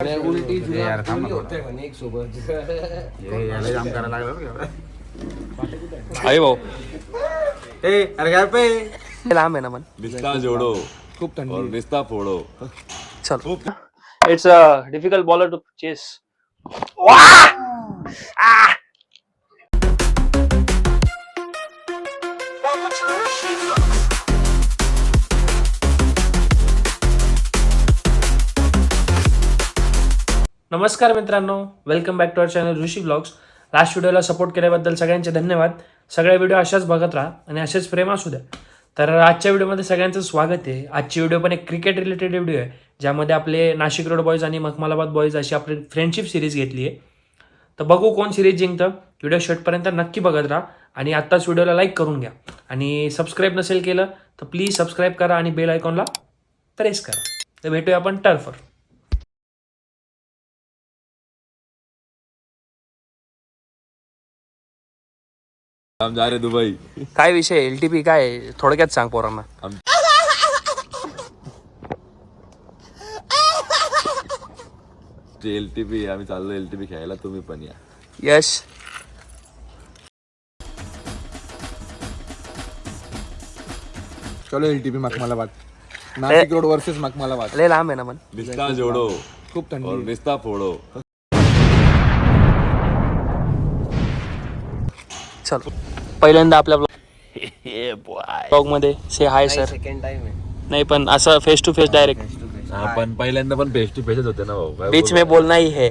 उलटी ए यार, थांब ना. होते म्हणे एक सोबत. याला जाम करायला लागलं बरं का? आहे भाऊ. ए अरे काय पे. लांब आहे ना पण रिश्ता जोड़ो. खूप और रिश्ता फोड़ो. चल. It's a difficult bowler to chase नमस्कार मित्रांनो welcome back to our channel Rishi blogs last व्हिडिओला सपोर्ट केल्याबद्दल सगळ्यांचे धन्यवाद. सगळे व्हिडिओ अशाच बघत राहा आणि असेच प्रेम असू द्या. तर आजच्या व्हिडिओमध्ये सगळ्यांचं स्वागत आहे. आजची व्हिडिओ पण एक क्रिकेट रिलेटेड व्हिडिओ आहे ज्यामध्ये आपले नाशिक रोड बॉईज आणि मखमालाबाद बॉईज अशी आपली फ्रेंडशिप सिरीज घेतली आहे. तर बघू कोण सिरीज जिंकतं. व्हिडिओ शेवटपर्यंत नक्की बघत राहा आणि आत्ताच व्हिडिओला लाईक करून घ्या. आणि सबस्क्राईब नसेल केलं तर प्लीज सबस्क्राईब करा आणि बेल आयकॉनला प्रेस करा. तर भेटूया आपण टर्फर हम जा रहे दुबई. काय विषय? एल टी पी काय? थोडक्यात सांग पोरांना. एल टी पी आम्ही चाललो एल टी पी खेळायला तुम्ही पण या. यश. चलो L T P Makhmalabad Nashik road versus Makhmalabad लय लांब आहे ना पण. रिश्ता जोड़ो. खूप थंडी रिश्ता फोड़ो. चल. पहिल्यांदा आपल्या ब्लॉगमध्ये say hi sir second time आहे. नाही पण असं फेस टू फेस डायरेक्ट आपण पहिल्यांदा पण फेस टू फेसच होते ना भाऊ. काय बीच में बोलना ही है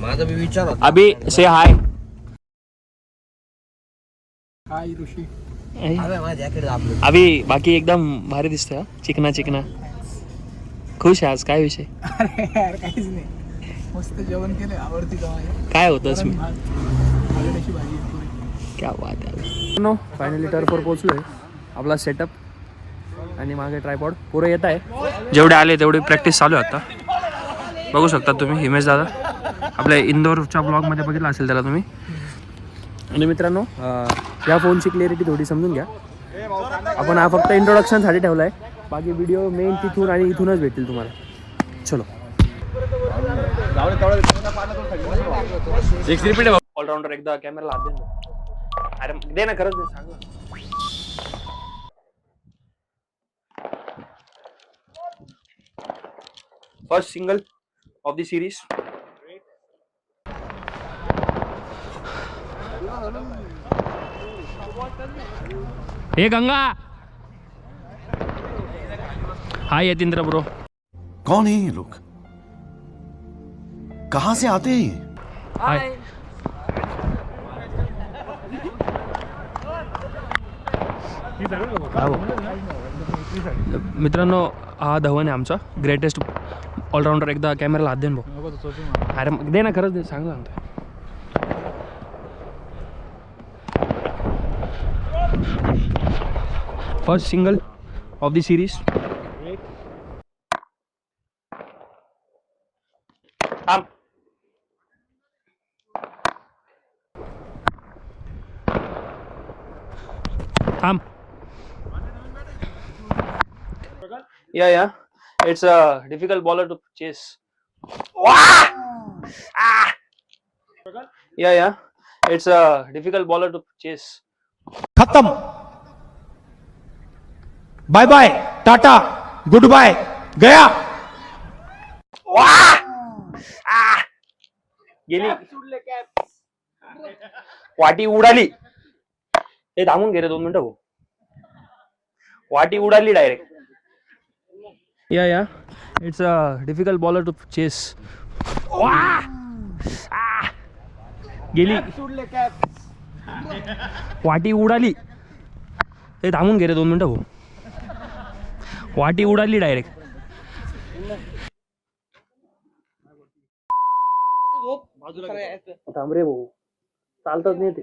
माझा बी विचार होता. अभी से हाय हाय ऋषी. अबे माझ्या अभी बाकी एकदम भारी दिसतोय हा. चिकना चिकना. खुश आहे आज काय विषय? यार काहीच नाही. मस्त जेवण केलं आवडती काय होतं भाजी क्या बात आहे नो फायनली टर्फवर पोहोचलोय. आपला सेटअप आणि मागे ट्रायपॉड पुरं येत आहे. जेवढे आले तेवढी प्रॅक्टिस चालू आहे आता. बघू शकता तुम्ही हिमेश दादा. आपल्या इंदोरच्या ब्लॉगमध्ये बघितलं असेल त्याला तुम्ही. आणि मित्रांनो या फोनची क्लिअरिटी थोडी समजून घ्या. आपण हा फक्त इंट्रोडक्शनसाठी ठेवला आहे बाकी व्हिडिओ मेन तिथून आणि इथूनच भेटतील तुम्हाला. चलो. एक रिपीट ऑलराऊंडर एकदा दे ना. अरे दे ना खरंच दे सांग ना. First single of the series हे गंगा हाय यतींद्र ब्रो। कौन है ये लोग? कहाँ से आते हैं ये? हाय। मित्रांनो हा धवन आहे आमचा. ग्रेटेस्ट ऑलराऊंडर एकदा कॅमेराला हात देन भाऊ अरे मग दे ना खरंच दे सांग सांगतो first single of the series थांब थांब Yeah, yeah. It's a difficult bowler to chase. Ah! Yeah, yeah. It's a difficult bowler to chase. खत्म bye bye tata good bye गया गेली वाटी उडाली ते थांबून घे रे दोन मिनिटं भाऊ वाटी उडाली डायरेक्ट या या it's a difficult bowler to chase गेली. वाटी उडाली. ते थांबून घे रे, दोन मिनिटं भाऊ वाटी उडाली डायरेक्ट थांब रे भाऊ. चालतच नाही ते.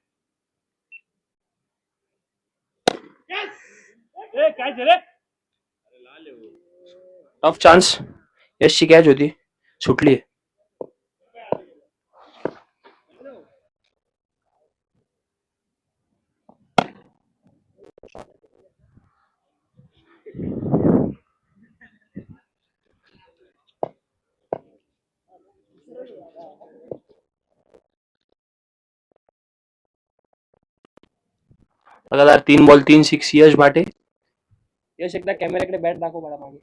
टफ चान्स यशची कॅच होती सुटली. लगातार तीन बॉल तीन सिक्स यश भाटे. यश एकदा कॅमेऱ्याकडे बॅट दाखव मला मागे।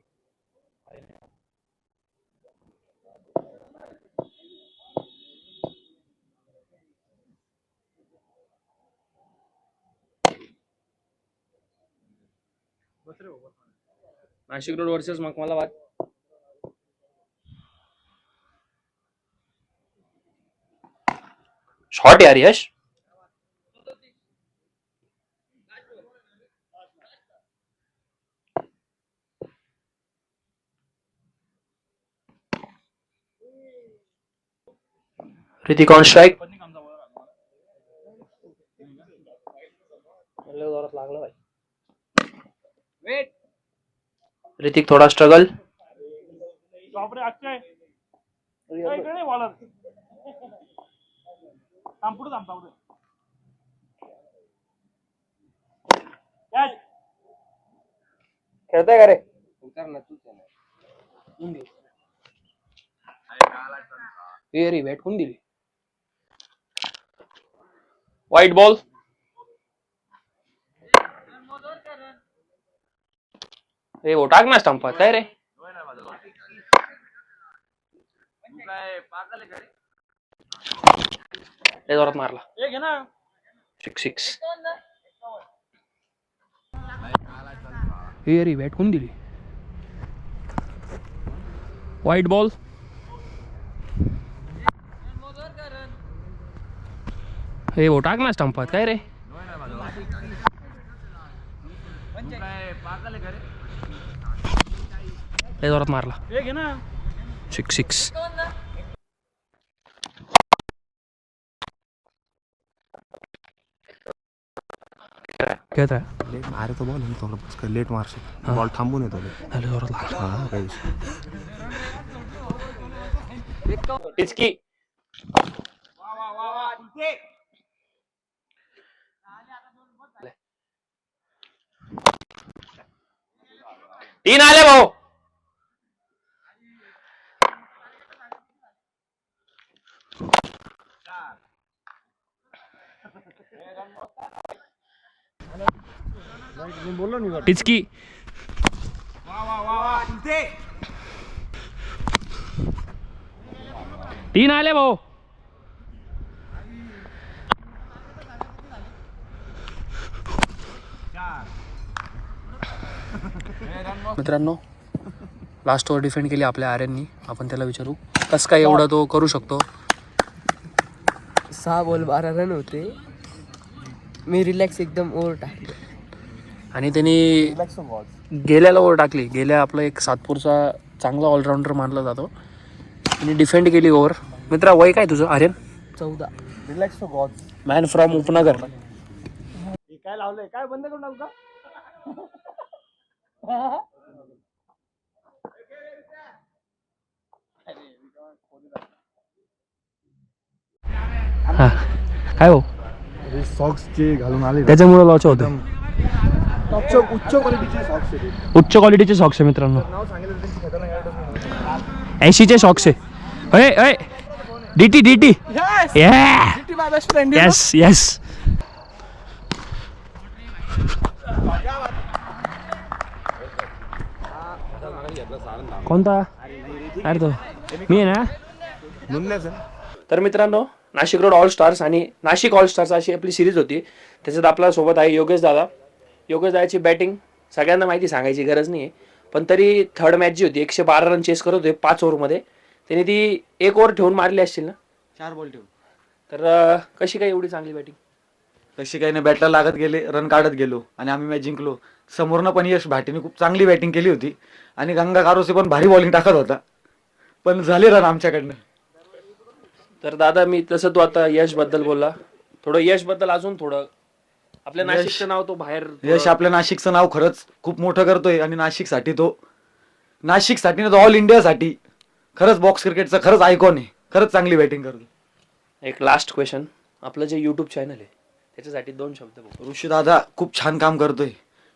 Nashik road versus Makhmalabad shot यार यश। ऋतिक ऑन स्ट्राईक लागलं भाई। ऋतिक थोडा स्ट्रगल खेळताय का रे? ए रे बॅट कोण दिली। व्हाईट बॉल ए वो टाक ना स्टंपात काय रे. जोरात मारला. सिक्स सिक्स ए रे बॅट कोण दिली व्हाईट बॉल हे वो टाक ना स्टंपात काय रे? जोरात मारला. सिक्स सिक्स आहे लेट अरे तो बॉल थोडं बस लेट मारशील. बॉल थांबून येतो. लय जोरात लागला. हा काही तीन आले भाऊ. टिचकी. तीन आले भाऊ. मित्रांनो लास्ट ओव्हर डिफेंड केली आपल्या आर्यननी. आपण त्याला विचारू कसं काय एवढं तो करू शकतो? सहा बॉल बारा रन होते. मी रिलॅक्स एकदम ओव्हर टाकले. आणि त्यांनी गेल्याला ओव्हर टाकली. गेल्या आपला एक सातपूरचा चांगला ऑलराऊंडर मानला जातो. त्यांनी डिफेंड केली ओव्हर मित्रा वय काय तुझं आर्यन? चौदा. मॅन फ्रॉम उपनगर. हा. काय हो? सॉक्स जे घालून आले त्याच्यामुळे लॉच होते. उच्च उच्च क्वालिटीचे सॉक्स आहे उच्च क्वालिटीचे सॉक्स आहे मित्रांनो. नाव सांगितलं त्यांची खतरनाक ऐंशीचे सॉक्स आहे. अय डीटी डीटी. येस येस कोणता? अरे तो. मी ना? तर मित्रांनो नाशिक रोड ऑल स्टार्स आणि नाशिक ऑल स्टार्स अशी आपली सिरीज होती. त्याच्यात आपल्यासोबत आहे योगेश दादा. योगेश दादाची बॅटिंग सगळ्यांना माहिती सांगायची गरज नाही आहे पण तरी थर्ड मॅच जी होती एकशे बारा रन चेस करत होते पाच ओव्हरमध्ये त्याने ती एक ओव्हर ठेवून मारली असतील ना? चार बॉल ठेवून. तर कशी काय एवढी चांगली बॅटिंग तशी काही नाही बॅटला लागत गेले रन काढत गेलो आणि आम्ही मॅच जिंकलो. समोरनं पण यश भाटीने खूप चांगली बॅटिंग केली होती आणि गंगा कारोसे पण भारी बॉलिंग टाकत होता. पण झाले रन आमच्याकडनं. तर दादा मी तसं तू आता यशबद्दल बोलला. थोडं यशबद्दल अजून थोडं. आपल्या नाशिकचं नाव तो बाहेर यश आपल्या नाशिकचं नाव खरंच खूप मोठं करतोय आणि नाशिकसाठी तो. नाशिकसाठी ना तो ऑल इंडियासाठी खरंच बॉक्स क्रिकेटचा खरंच आयकॉन आहे. खरंच चांगली बॅटिंग करतो एक लास्ट क्वेश्चन आपलं जे युट्यूब चॅनल आहे त्याच्यासाठी दोन शब्द बोल. ऋषी दादा खूप छान काम करतोय.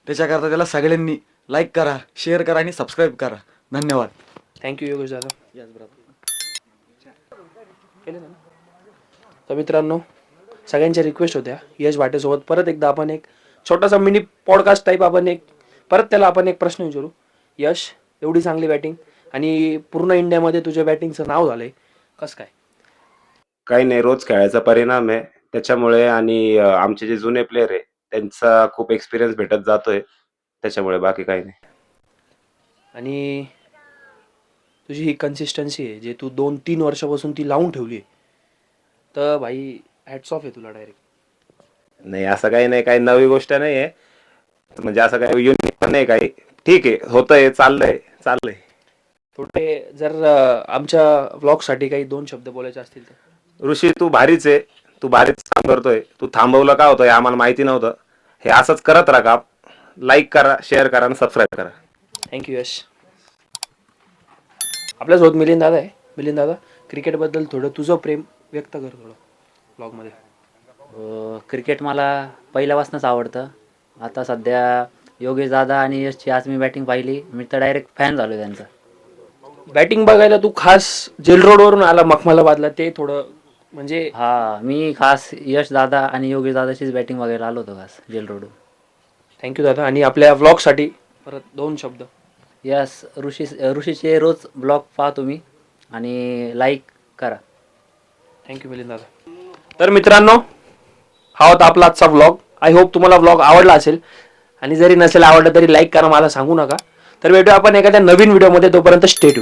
त्याच्याकरता त्याला सगळ्यांनी लाईक करा शेअर करा आणि सबस्क्राईब करा. धन्यवाद. थँक्यू योगेश दादा. केले ना? तर मित्रांनो सगळ्यांच्या रिक्वेस्ट होत्या. यश भाटेसोबत परत एकदा आपण एक छोटासा मिनी पॉडकास्ट टाईप आपण एक परत त्याला आपण एक प्रश्न विचारू. यश एवढी चांगली बॅटिंग आणि पूर्ण इंडियामध्ये तुझ्या बॅटिंगचं नाव झालंय. कसं काय? काही नाही रोज खेळायचा परिणाम आहे. त्याच्यामुळे आणि आमचे जे जुने प्लेयर आहे त्यांचा खूप एक्सपिरियन्स भेटत जातोय. त्याच्यामुळे बाकी काही नाही. आणि तुझी ही कन्सिस्टन्सी आहे जे तू दोन तीन वर्षापासून ती लावून ठेवली आहे तर भाई हॅट्स ऑफ आहे तुला डायरेक्ट नाही असं काही नाही काही नवी गोष्ट नाही आहे. म्हणजे असं काही युनिक पण नाही काही. ठीक आहे होतंय चाललंय चाललंय. थोडे जर आमच्या व्लॉगसाठी काही दोन शब्द बोलायचे असतील तर? ऋषी तू भारीच आहे. तू भारीच काम करतोय तू थांबवलं का होतं हे आम्हाला माहिती नव्हतं. हे असंच करत राहा लाईक करा शेअर करा आणि सबस्क्राईब करा. Thank you Yash. आपल्यासोबत मिलिंद दादा आहे. मिलिंद दादा क्रिकेटबद्दल थोडं तुझं प्रेम व्यक्त कर थोडं ब्लॉगमध्ये अ, क्रिकेट मला पहिल्यापासूनच आवडतं. आता सध्या योगेश दादा आणि यशची आज मी बॅटिंग पाहिली. मी तर डायरेक्ट फॅन झालो त्यांचा. बॅटिंग बघायला तू खास जेल रोडवरून आला मखमलाबादला ते थोडं म्हणजे हा मी खास यश दादा आणि योगेश दादाचीच बॅटिंग बघायला आलो होतो खास जेल रोड थँक्यू दादा. आणि आपल्या व्लॉगसाठी परत दोन शब्द. यस ऋषी ऋषीचे रोज ब्लॉग पाहतो मी आणि लाईक करा. थँक्यू मिलिंद दादा. तर मित्रांनो हा होता आपला आजचा व्लॉग आय होप तुम्हाला व्लॉग आवडला असेल. आणि जरी नसेल आवडला तरी लाईक करा मला सांगू नका. तर भेटूया आपण एखाद्या नवीन व्हिडिओमध्ये तोपर्यंत स्टेट